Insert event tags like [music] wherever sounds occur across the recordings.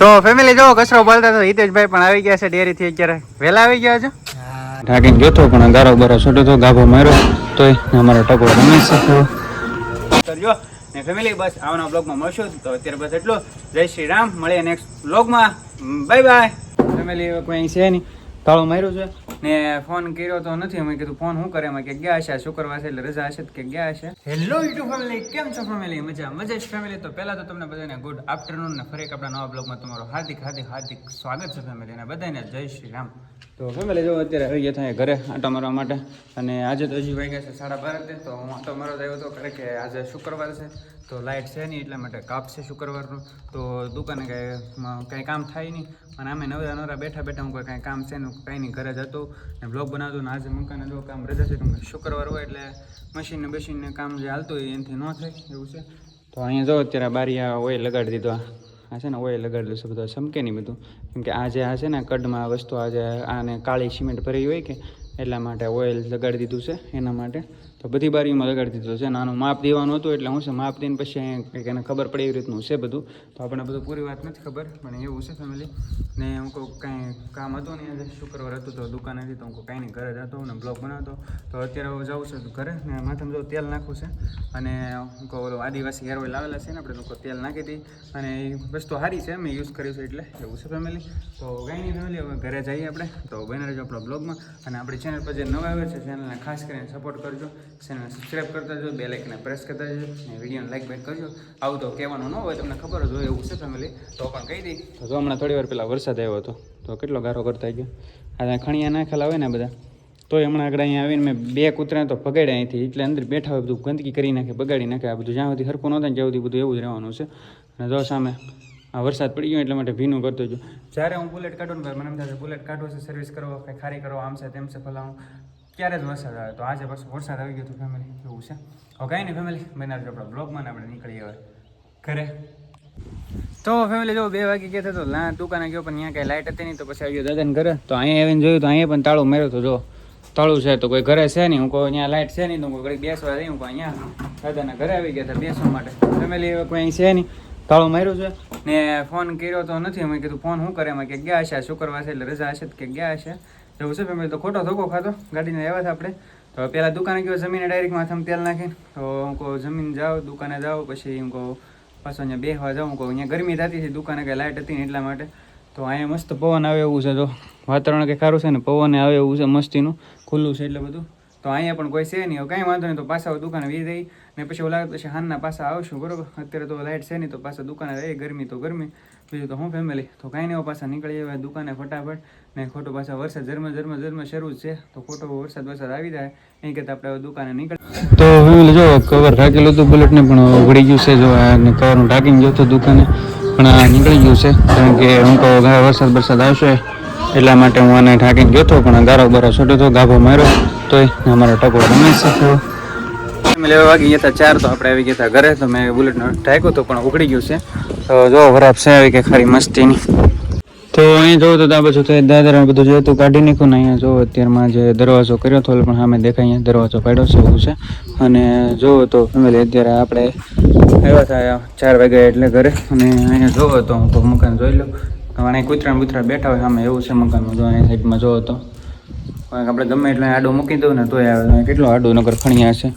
તો ફેમિલી જો કચરો બોલતા તો હિતેશભાઈ પણ આવી ગયા છે ડેરીથી અત્યારે. વહેલા આવી ગયા છો? ઢાંકીને જોતો પણ ગારો બારો છોટો તો ગાભો માર્યો. તોય અમારો ટકો રમે છે કરજો ને ફેમિલી બસ આવના બ્લોગમાં મળશું. તો અત્યારે બસ એટલું. જય શ્રી રામ. મળીએ નેક્સ્ટ બ્લોગમાં બાય બાય. ફેમિલી કોઈ અહીં છે નહીં. તાળું માર્યું છે. ને ફોન કર્યો તો નથી. અમે કીધું ફોન શું કરે? એમાં કે ગયા હશે શુક્રવાર છે એટલે રજા હશે તો કે ગયા હશે હેલો યુટ્યુબ ફેમિલી કેમ છો ફેમિલી મજા મજા જ ફેમિલી તો પહેલાં તો તમને બધાને ગુડ આફ્ટરનૂન ને ફરી એક આપણા નવા બ્લોગમાં તમારું હાર્દિક હાર્દિક હાર્દિક સ્વાગત છે ફેમિલી અને બધાને જય શ્રી રામ. તો ફેમિલી જો અત્યારે આવી ગયા થાય ઘરે આટો મારવા માટે અને આજે તો હજી વાગ્યા છે સાડા બાર જ તો હું આટો મારો આવ્યો હતો કારણ કે આજે શુક્રવાર છે તો લાઇટ છે નહીં એટલા માટે કાપ છે શુક્રવારનું. તો દુકાને કાંઈ કાંઈ કામ થાય નહીં. અને અમે નવરા નવરા બેઠા બેઠા હું કોઈ કાંઈ કામ છે ને કાંઈ નહીં ઘરે જતો ને બ્લોગ બનાવતો ને આજે મકાન જો કામ રજા છે કેમ શુક્રવાર હોય એટલે મશીન ને બશીનને કામ જે હાલતું હોય એનાથી ન થાય, એવું છે. તો અહીંયા જો, અત્યારે બારી આ ઓઇલ લગાડી દીધો. આ છે ને ઓઇલ લગાડેલું છે બધું ચમકે નહીં બધું. કેમ કે આ જે આ છે ને કડમાં વસ્તુ, આ જે આને કાળી સિમેન્ટ ભરી હોય કે એટલા માટે ઓઇલ લગાડી દીધું છે, એના માટે. તો બધી બારીઓમાં લગાડી દીધું છે. નાનું માપ દેવાનું હતું એટલે હું છે, માપ દઈને પછી કંઈક એને ખબર પડે એવી રીતનું છે બધું. તો આપણને બધું પૂરી વાત નથી ખબર, પણ એવું છે ફેમિલી ને હું કહું કાંઈ કામ હતું આજે શુક્રવાર હતું તો દુકાને હતી તો હું કંઈ નહીં, ઘરે જતો ને બ્લોગ બનાવતો. તો અત્યારે હું જાઉં છું ઘરે ને માથામાં જો તેલ નાખું છે. અને હું કહું આદિવાસી હેર ઓઇલ આવેલા છે ને આપણે લોકો તેલ નાખી હતી. અને એ વસ્તુ સારી છે, મેં યુઝ કર્યું છે એટલે એવું છે ફેમિલી તો કાંઈ નહીં ફેમિલી હવે ઘરે જઈએ આપણે. તો બને રહેજો આપણા બ્લોગમાં. અને આપણી ચેનલ પર જે નવા આવે છે ચેનલને ખાસ કરીને સપોર્ટ કરજો. ચેનલને સબસ્ક્રાઈબ કરતા જજો બે લાઇકને પ્રેસ કરતા જજો, અને વિડીયોને લાઇક બેક કરજો. આવું તો કહેવાનું ન હોય, તમને ખબર જ હોય એવું છે ફેમિલી તો પણ કહી દઈ. તો હમણાં થોડી વાર પહેલાં વરસાદ આવ્યો હતો. તો કેટલો ગારો કરતા ગયો. આ ખણિયા નાખેલા હોય ને બધા તો હમણાં આગળ અહીંયા આવીને મેં બે કૂતરાને તો ભગાડ્યા અહીંથી. એટલે અંદર બેઠા હોય બધું ગંદકી કરી નાખે, બગાડી નાખે. આ બધું જ્યાં સુધી હરખું ન થાય ત્યાં સુધી બધું એવું જ રહેવાનું છે. અને જો સામે આ વરસાદ પડી ગયો એટલા માટે ભીનું કરતો છું. જ્યારે હું બુલેટ કાઢું ને મને એમ થાય બુલેટ કાઢવું છે સર્વિસ કરો કંઈ ખારી કરો આમ છે તેમ છે. ફલાણું ક્યારે જ વરસાદ આવે. તો આજે પાછું વરસાદ આવી ગયો તો ફેમિલી એવું છે? હવે કાંઈ નહીં ફેમિલી બનાવજો આપણા બ્લોગમાં આપણે નીકળીએ હવે ઘરે. તો ફેમિલી જો બે વાગે ગયા તો લા, દુકાને ગયો, પણ ત્યાં કાંઈ લાઇટ હતી નહીં, તો પછી આવ્યો દાદાને ઘરે. તો અહીંયા આવીને જોયું, તો અહીંયા પણ તાળું માર્યો તો જો. તાળું છે તો કોઈ ઘરે છે નહીં, હું કોઈ અહીંયા લાઇટ છે નહીં, તો હું ઘડી બેસવા રહી હું કોઈ અહીંયા દાદાના ઘરે આવી ગયા હતા બેસવા માટે. ફેમિલી કોઈ અહીં છે નહીં. તાળું માર્યું છે ને ફોન કર્યો તો નથી. અમે કીધું ફોન શું કરે? એમાં કે ગયા હશે? શુક્રવાર છે એટલે રજા હશે કે ગયા હશે. એવું છે ફેમિલી તો ખોટો ધોકો ખાતો ગાડીને આવ્યા હતા આપણે. તો પહેલાં દુકાને ગયો, જમીને ડાયરેક્ટ માથામાં તેલ નાખીને. તો હું કહું, જમીન જાઓ, દુકાને જાઓ. પછી હું કહું, પાછો અહીંયા બેસવા જાઉં. કહું, અહીંયા ગરમી થતી હતી દુકાને કંઈ લાઇટ હતી ને એટલા માટે. તો અહીંયા મસ્ત પવન આવે એવું છે તો વાતાવરણ કંઈ સારું છે ને, પવન આવે એવું છે, મસ્તીનું. ખુલ્લું છે એટલે બધું. તો અહીંયા પણ કોઈ છે નહીં. કાંઈ વાંધો નહીં, તો પાછા દુકાને વી રહી. ને પછી ઓલા પછી હાનના પાછા આવશું, બરોબર? અત્યારે તો લાઇટ છે નહીં, તો પાછા દુકાને રહી ગરમી તો ગરમી. બીજું તો હું ફેમિલી તો કાંઈ નહીં પાછા નીકળી જવાય દુકાને ફટાફટ. ને ખોટો પાછા વરસાદ જર્મ જર્મ જર્મ શરૂ છે. તો ખોટો વરસાદ વરસાદ આવી જાય. એ કરતાં આપણે દુકાને નીકળી તો ફેમિલી જો કવર રાખેલું હતું બુલેટને પણ ઉઘડી ગયું છે, જો આને કવર ઢાંકીને ગયો હતો દુકાને. પણ આ નીકળી ગયું છે, કારણ કે હું તો વરસાદ વરસાદ આવશે. એટલા માટે હું આને ઢાંકીને ગયો હતો, પણ ગારો બારો છોટો તો ગાભો માર્યો. તોય અમારો ટકો રમે છે તો. લેવા હવે વાગી ગયા હતા ચાર તો આપણે આવી ગયા હતા ઘરે તો મેં બુલેટનો ઢાંક્યો તો પણ ઉકળી ગયું છે. તો જો વરાપ છે આવી કે ખરી મસ્તીની. તો અહીંયા જોવો તો આ બાજુ તો દાદરા બધું જોતું કાઢી નાખ્યું ને અહીંયા જોવો અત્યારમાં જે દરવાજો કર્યો હતો પણ સામે દેખાય અહીંયા દરવાજો પાડ્યો છે એવું છે. અને જોવો તો ફેમિલી અત્યારે આપણે આવ્યા હતા ચાર વાગ્યા એટલે ઘરે. અને અહીંયા જોવો તો હું તો મકાન જોઈ લઉં. અને કૂતરા બુતરા બેઠા હોય સામે એવું છે મકાનમાં. જો અહીંયા સાઈડમાં જોવો તો. આપણે ગમે એટલે આડો મૂકી દઉં ને તોય આવે. કેટલો આડો નગર ખણિયા છે.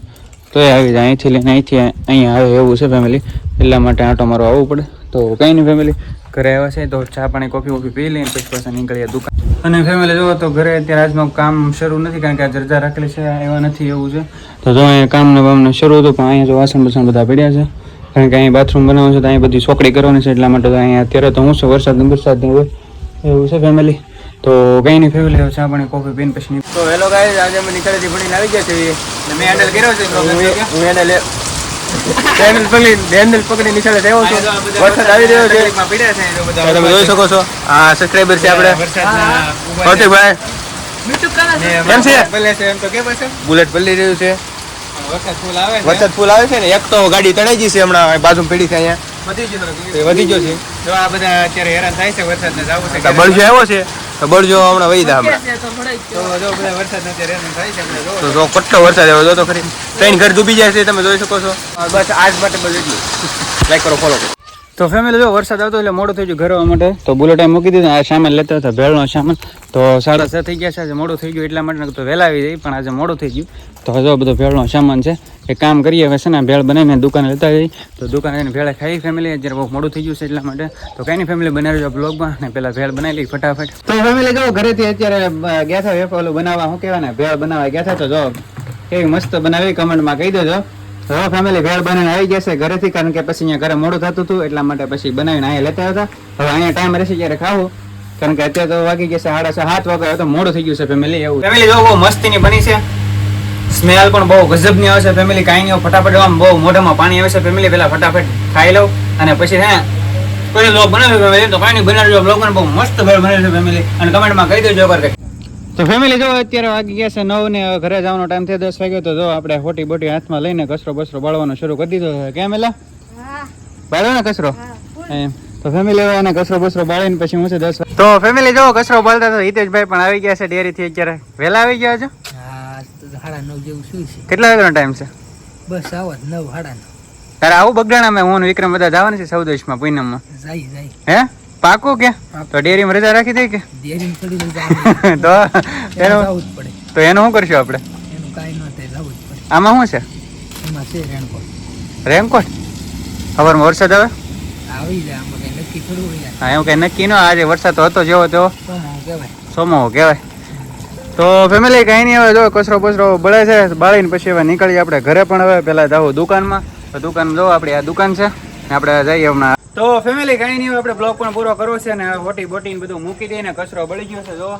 તોય આવી જાય અહીંથી લઈને અહીંથી અહીંયા આવે એવું છે ફેમિલી એટલા માટે આંટો મારો આવવું પડે. તો કંઈ નહીં ફેમિલી ઘરે આવ્યા છે તો ચા પાણી, કોફી વોફી પી લઈને પછી પાછા નીકળીએ દુકાન. અને ફેમિલી જોવો તો ઘરે અત્યારે આજનો કામ શરૂ નથી કારણ કે આ જરજા રાખેલી છે એવા નથી એવું છે. તો જો અહીંયા કામને બામને શરૂ હતું પણ અહીંયા જો વાસણ બસણ બધા પડ્યા છે. કારણ કે અહીંયા બાથરૂમ બનાવવાનું છે તો અહીંયા બધી છોકરી કરવાની છે, એટલા માટે તો અહીંયા અત્યારે તો હું છે, વરસાદ વરસાદ એવું. છે ફેમિલી તો કઈ નહીં ફેમિલી છે પાણી કોફી પીને પછી તો હેલો ગાઈઝ આજે અમે નીકળેથી ભણીને આવી ગયા છીએ. મેં હેન્ડલ કર્યો છે હું હેન્ડલ હેન્ડલ પકડી હેન્ડલ પકડી નિશાળે થયો છું વરસાદ આવી રહ્યો છે. તો તમે જોઈ શકો છો. આ સબસ્ક્રાઇબર છે આપણે. કૌશિકભાઈ બુલેટ પલ્લી રહ્યું છે. વરસાદ ફૂલ આવે છે. ને એક તો ગાડી તણાઈ ગઈ છે હમણાં બાજુ પીડી છે અહીંયા. વધી ગયો છે. જો આ બધા અત્યારે હેરાન થાય છે વરસાદ જવું છે બળજો આવ્યો છે. બળજો હમણાં વહી દા હમણાં. તો જો બધા વરસાદને અત્યારે હેરાન થાય છે આપણે જો તો જો કેટલો વરસાદ આવ્યો જો તો ખરી. ટ્રેન ઘર ડૂબી જાય છે તમે જોઈ શકો છો. બસ આજ માટે બસ એટલું. લાઈક કરો ફોલો કરો. તો ફેમિલી જો વરસાદ આવતો એટલે મોડું થઈ ગયું ઘરવા આવવા માટે. તો બુલેટ મૂકી દીધું આ સામાન લેતા હતા ભેળનો સામાન. તો સાડા છ થઈ ગયા છે આજે મોડું થઈ ગયું એટલા માટે તો વહેલા આવી જાય પણ આજે મોડું થઈ ગયું. તો હજુ બધો ભેળનો સામાન છે એ કામ કરીએ હવે છે ને ભેળ બનાવીને દુકાને લેતા જઈએ. તો દુકાને જઈને ભેળે ખાઈ ફેમિલી અત્યારે બહુ મોડું થઈ ગયું છે એટલા માટે. તો કઈ નહીં ફેમિલી બનાવી જો બ્લોગમાં ને પેલા ભેળ બનાવી લઈ ફટાફટ. તો ફેમિલી જો ઘરેથી અત્યારે ગયા હતા ઓલું બનાવવા શું કહેવાય ને ભેળ બનાવવા ગયા હતા તો જો કેવી મસ્ત બનાવી કમેન્ટમાં કહી દેજો. હવે ફેમિલી ભેળ બનાવીને આવી ગયા છે ઘરેથી કારણ કે પછી અહીંયા ઘરે મોડું થતું હતું એટલા માટે પછી બનાવીને અહીંયા લેતા હતા. હવે અહીંયા ટાઈમ રહેશે ત્યારે ખાવું કારણ કે અત્યારે તો વાગી ગયા છે સાડા સાત વાગે તો મોડું થઈ ગયું છે ફેમિલી એવું. ફેમિલી જો બહુ મસ્તીની બની છે સ્મેલ પણ બહુ ગજબની આવે છે. ફેમિલી કાંઈ નહીં ફટાફટ આમ બહુ મોઢામાં પાણી આવે છે. ફેમિલી પહેલાં ફટાફટ ખાઈ લઉં અને પછી હે કોઈ લોક બનાવ્યો ફેમિલી. તો કાંઈ નહીં બનાવજો બ્લોગ પણ બહુ મસ્ત ભેળ બને છે ફેમિલી. અને કમેન્ટમાં કહી દેજો એકવાર તો ફેમિલી જો અત્યારે વાગી ગયા છે નવ ને ઘરે જવાનો ટાઈમ થયો દસ વાગ્યો તો જો આપણે હોટી બોટી હાથમાં લઈને કચરો બસરો બાળવાનો શરૂ કરી દીધો છે. કેમ એલા? બાળો ને કચરો? તો ફેમિલી હવે એને કચરો બસરો બાળીને પછી હું છે દસ તો ફેમિલી જો કચરો બાળતા તો હિતેશભાઈ પણ આવી ગયા છે. ડેરી થી અત્યારે. વહેલા આવી ગયા છો? સાડા નવ જેવું શું છે? કેટલા વાગ્યાનો ટાઈમ છે? બસ આવો જ નવ સાડા નવ તારે આવું બગડાણામાં હું ને વિક્રમ બધા જવાના છે સૌદેશમાં પૂનમમાં. જાય જાય. હે? પાકો કે? તો ડેરીમાં રજા રાખી દઈ કે? દેરી થોડી [laughs] તો એનો પડે. તો એનો શું કરશું આપણે? એનું કાંઈ ન થાય જવું જ પડે. આમાં શું એમાં છે રેણકો છે રેનકોટ સવારમાં વરસાદ આવે? આવી જાય આમાં કંઈ નક્કી થોડું હોય હા એવું કઈ નક્કી ન આજે વરસાદ તો હતો જેવો તેવો. સોમાં કહેવાય. સોમો કહેવાય. તો ફેમિલી કઈ નહીં હવે જો કચરો બસરો બળે છે, બાળીને પછી હવે નીકળીએ આપણે ઘરે પણ હવે, પેલા જાવ દુકાનમાં. તો દુકાન જો આપણી આ દુકાન છે, ને આપણે જઈએ હમણાં. તો ફેમિલી કઈ નહીં હવે આપણે બ્લોગ પણ પૂરો કરવો છે, ને હોટી બોટી બધું મૂકી દઈને કચરો બળી ગયો છે, જો.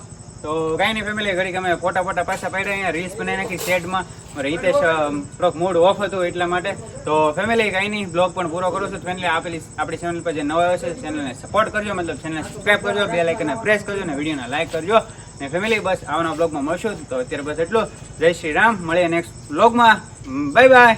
તો કઈ નહીં ફેમિલી ઘડી અમે ફોટા ફોટા પાછા પાડ્યા, અહીંયા રીલ્સ બનાવી નાખી શેડમાં. હિતેશ થોડોક મૂડ ઓફ હતું એટલા માટે. તો ફેમિલી કઈ નહીં બ્લોગ પણ પૂરો કરું છું. ફેમિલી આપેલી આપણી ચેનલ પર જે નવા છે ચેનલને સપોર્ટ કરજો, મતલબ ચેનલને સબસ્ક્રાઈબ કરજો બે લાઇકને પ્રેસ કરજો, ને વિડીયોને લાઇક કરજો. ને ફેમિલી બસ આવના બ્લોગમાં મળશું. તો અત્યારે બસ એટલું. જય શ્રી રામ. મળીએ નેક્સ્ટ બ્લોગમાં બાય બાય